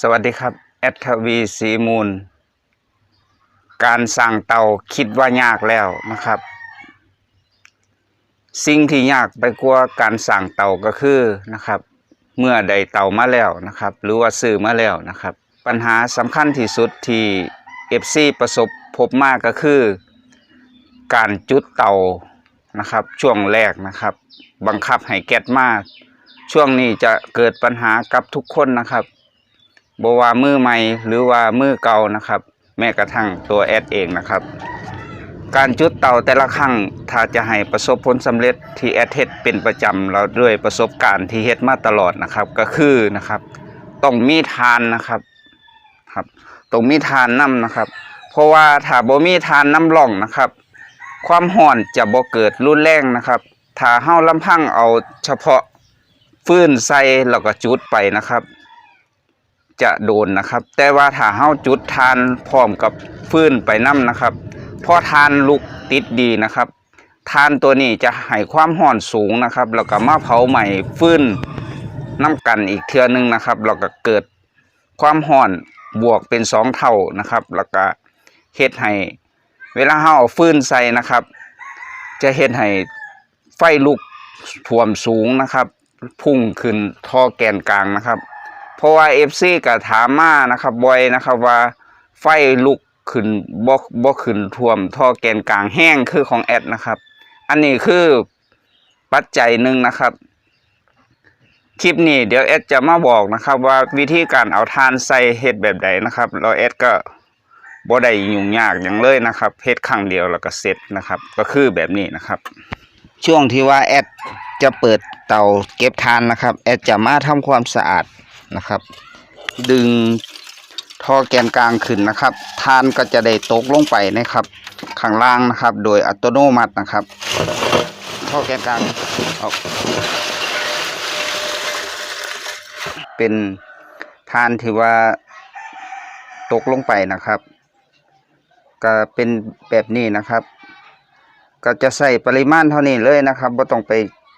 สวัสดีครับ แอดทวีสีมูล การสั่งเตาคิดว่ายากแล้วนะครับ สิ่งที่ยากไปกว่าการสั่งเตาก็คือนะครับ เมื่อได้เตามาแล้วนะครับ หรือว่าซื้อมาแล้วนะครับ ปัญหาสำคัญที่สุดที่ FC ประสบพบมากก็คือ การจุดเตานะครับ ช่วงแรกนะครับ บังคับให้แก๊สมาก ช่วงนี้จะเกิดปัญหากับทุกคนนะครับ บว่ามือใหม่หรือว่ามือเก่านะครับ แม้กระทั่งตัวแอดเองนะครับ การจุดเตาแต่ละครั้งถ้าจะให้ประสบผลสำเร็จที่แอดเฮ็ดเป็นประจำเราด้วยประสบการณ์ที่เฮ็ดมาตลอดนะครับ ก็คือนะครับ ต้องมีทานนะครับครับต้องมีทานน้ำนะครับ เพราะว่าถ้าบ่มีทานน้ำร่องนะครับ ความร้อนจะบ่เกิดรุนแรงนะครับ ถ้าเฮาลำพังเอาเฉพาะฟื้นใส่แล้วก็จุดไปนะครับ จะโดนนะครับ แต่ว่าถ้าเฮาจุดทานพร้อมกับฟืนไปน้ำนะครับพอทานลุกติดดีนะครับทานตัวนี้จะให้ความร้อนสูงนะครับ แล้วก็มาเผาใหม่ฟืนน้ำกันอีกเทื่อนึงนะครับแล้วก็เกิดความร้อนบวกเป็นสองเท่านะครับ แล้วก็เฮ็ดให้เวลาเฮาเอาฟืนใส่นะครับ จะเฮ็ดให้ไฟลุกท่วมสูงนะครับ พุ่งขึ้นท่อแกนกลางนะครับ เพราะว่า FC ก็ถามมานะครับบ่อยนะครับว่าไฟลุกขึ้นบ่บ่ขึ้นท่วมท่อแกนกลางแห้งคือของแอดนะครับ อันนี้คือปัจจัยหนึ่งนะครับ คลิปนี้เดี๋ยวแอดจะมาบอกนะครับว่าวิธีการเอาทานใส่เฮ็ดแบบใดนะครับแล้วแอดก็บ่ได้ยุ่งยากอย่างเลยนะครับเฮ็ดครั้งเดียวแล้วก็เสร็จนะครับ ก็คือแบบนี้นะครับ ช่วงที่ว่าแอดจะเปิดเตาเก็บทานนะครับ แอดจะมาทำความสะอาด นะครับ ดึงท่อแกนกลางขึ้นนะครับทานก็จะได้ตกลงไปนะครับ ข้างล่างนะครับ โดยอัตโนมัตินะครับ ท่อแกนกลางออกเป็นทานที่ว่าตกลงไปนะครับ ก็เป็นแบบนี้นะครับ ก็จะใส่ปริมาณเท่านี้เลยนะครับบ่ต้องไป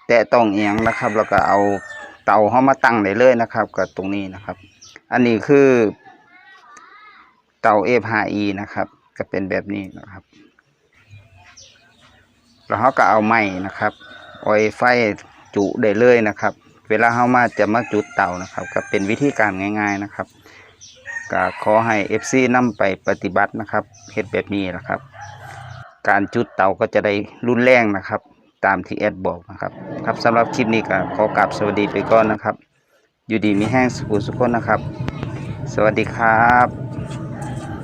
แตะต้องเอียงนะครับ แล้วก็เอา เตาเข้ามาตั้งได้เลยนะครับก็ตรงนี้นะครับ อันนี้คือ เตา F5E นะครับ ก็เป็นแบบนี้นะครับ แล้วเขาก็เอาไม้นะครับออยไฟจุได้เลยนะครับ เวลาเขามาจะมาจุดเตานะครับ ก็เป็นวิธีการง่าย ๆนะครับก็ขอให้ FC นำไปปฏิบัตินะครับเฮ็ดแบบนี้นะครับ การจุดเตาก็จะได้รุนแรงนะครับ ตามที่แอดบอกนะครับ ครับสำหรับคลิปนี้ก็ขอกลับสวัสดีไปก่อนนะครับ อยู่ดีมีแห้งสุขสุขคนนะครับ สวัสดีครับ